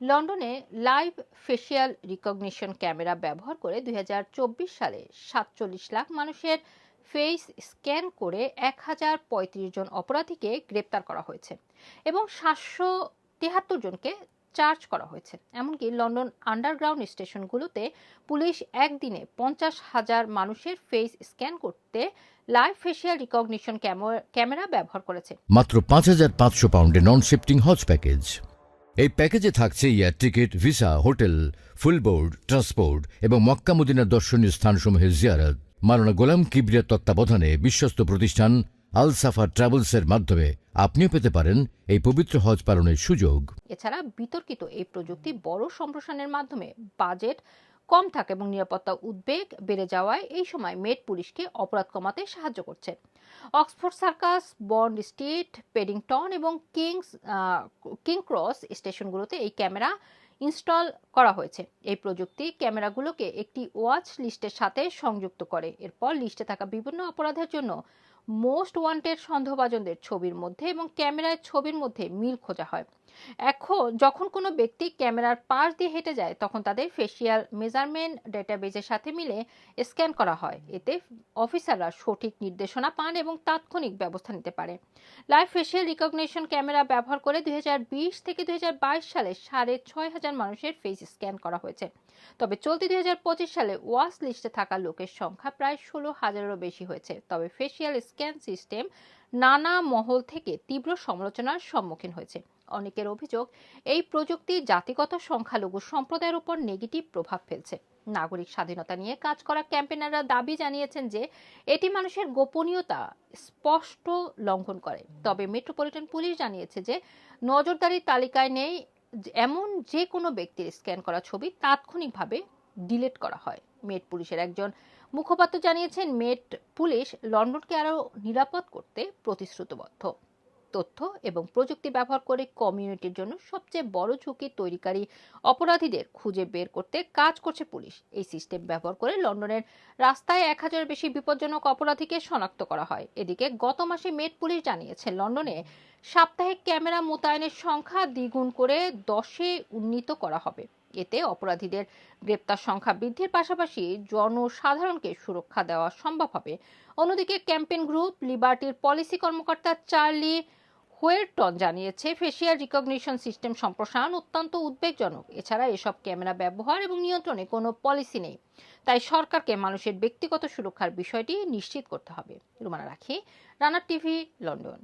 লন্ডনে live facial recognition camera ব্যবহার করে দু হাজার চব্বিশ সালে সাতচল্লিশ লাখ মানুষের ফেস স্ক্যান করে এক হাজার পঁয়ত্রিশ জন অপরাধীকে গ্রেপ্তার করা হয়েছে এবং সাতশো তেহাত্তর জনকে চার্জ করা হয়েছে। এমনকি লন্ডন আন্ডারগ্রাউন্ড স্টেশনগুলোতে পুলিশ একদিনে পঞ্চাশ হাজার মানুষের ফেস স্ক্যান করতে লাইভ ফেসিয়াল রিকগনিশন ক্যামেরা ব্যবহার করেছে। মাত্র পাঁচ হাজার পাঁচশো পাউন্ডে নন শিফটিং হজ প্যাকেজ। এই প্যাকেজে থাকছে air ticket, visa, hotel, full board, transport এবং মক্কা মদিনার দর্শনীয় স্থানসমূহের জিয়ারত। মারানা গোলাম কিবরিয়ার তত্ত্বাবধানে বিশ্বস্ত প্রতিষ্ঠান আল সাফা ট্রাভেলসের মাধ্যমে আপনিও পেতে পারেন এই পবিত্র হজ পালনের সুযোগ। এছাড়া বিতর্কিত এই প্রযুক্তি বড় সম্প্রসারণের মাধ্যমে বাজেট কম থাকে এবং নিরাপত্তা উদ্বেগ বেড়ে যাওয়ায় এই সময় মেট পুলিশকে অপরাধ কমাতে সাহায্য করছে। Oxford Circus, Bond Street Paddington এবং কিংস কিং ক্রস স্টেশনগুলোতে এই ক্যামেরা ইনস্টল করা হয়েছে। এই প্রযুক্তি ক্যামেরাগুলোকে একটি ওয়াচ লিস্টের সাথে সংযুক্ত করে। এরপর লিস্টে থাকা বিভিন্ন অপরাধের জন্য মোস্ট ওয়ান্টেড সন্দেহভাজনদের ছবির মধ্যে এবং ক্যামেরায় ছবির মধ্যে মিল খোঁজা হয়। এখন যখন কোনো ব্যক্তি ক্যামেরার পাশ দিয়ে হেঁটে যায়, তখন তাদের ফেসিয়াল মেজারমেন্ট ডেটাবেজের সাথে মিলে স্ক্যান করা হয়। এতে অফিসাররা সঠিক নির্দেশনা পান এবং তাৎক্ষণিক ব্যবস্থা নিতে পারে। লাইভ ফেসিয়াল রিকগনিশন ক্যামেরা ব্যবহার করে দু হাজার বিশ থেকে দু হাজার বাইশ সালে সাড়ে ছয় হাজার মানুষের ফেস স্ক্যান করা হয়েছে। তবে চলতি দুই হাজার পঁচিশ সালে ওয়াশ লিস্টে থাকা লোকের সংখ্যা প্রায় ষোলো হাজারেরও বেশি হয়েছে। তবে ফেসিয়াল স্ক্যান সিস্টেম নানা মহল থেকে তীব্র সমালোচনার সম্মুখীন হয়েছে। অনেকের অভিযোগ, এই প্রযুক্তি জাতিগত সংখ্যালঘু সম্প্রদায়ের উপর নেগেটিভ প্রভাব ফেলছে। নাগরিক স্বাধীনতা নিয়ে কাজ করা ক্যাম্পেনাররা দাবি জানিয়েছেন যে, এটি মানুষের গোপনীয়তা স্পষ্ট লঙ্ঘন করে। তবে মেট্রোপলিটন পুলিশ জানিয়েছে যে, নজরদারির তালিকায় নেই এমন যে কোনো ব্যক্তির স্ক্যান করা ছবি তাৎক্ষণিকভাবে ডিলিট করা হয়। মেট পুলিশের একজন মুখপাত্র জানিয়েছেন, মেট পুলিশ লন্ডনকে আরও নিরাপদ করতে প্রতিশ্রুতিবদ্ধ। তথ্য এবং প্রযুক্তি ব্যবহার করে কমিউনিটির জন্য সবচেয়ে বড় ঝুঁকি তৈরিকারী অপরাধীদের খুঁজে বের করতে কাজ করছে পুলিশ। এই সিস্টেম ব্যবহার করে লন্ডনের রাস্তায় এক হাজার বেশি বিপজ্জনক অপরাধীকে শনাক্ত করা হয়। এদিকে গত মাসে মেট পুলিশ জানিয়েছে, লন্ডনে সাপ্তাহিক ক্যামেরা মোতায়েনের সংখ্যা দ্বিগুণ করে দশে উন্নীত করা হবে। এতে অপরাধীদের গ্রেপ্তার সংখ্যা বৃদ্ধির পাশাপাশি জনসাধারণকে সুরক্ষা দেওয়া সম্ভব হবে। অন্যদিকে ক্যাম্পেইন গ্রুপ, লিবার্টির পলিসি কর্মকর্তা চার্লি হোয়েলটন জানিয়েছে ফেসিয়াল রিকগনিশন সিস্টেম সম্প্রসারণ অত্যন্ত উদ্বেগজনক। এছাড়া এসব ক্যামেরা ব্যবহার এবং নিয়ন্ত্রণে কোনো পলিসি নেই। তাই সরকারকে মানুষের ব্যক্তিগত সুরক্ষার বিষয়টি নিশ্চিত করতে হবে। রুমানা রাখি, রানার টিভি, লন্ডন।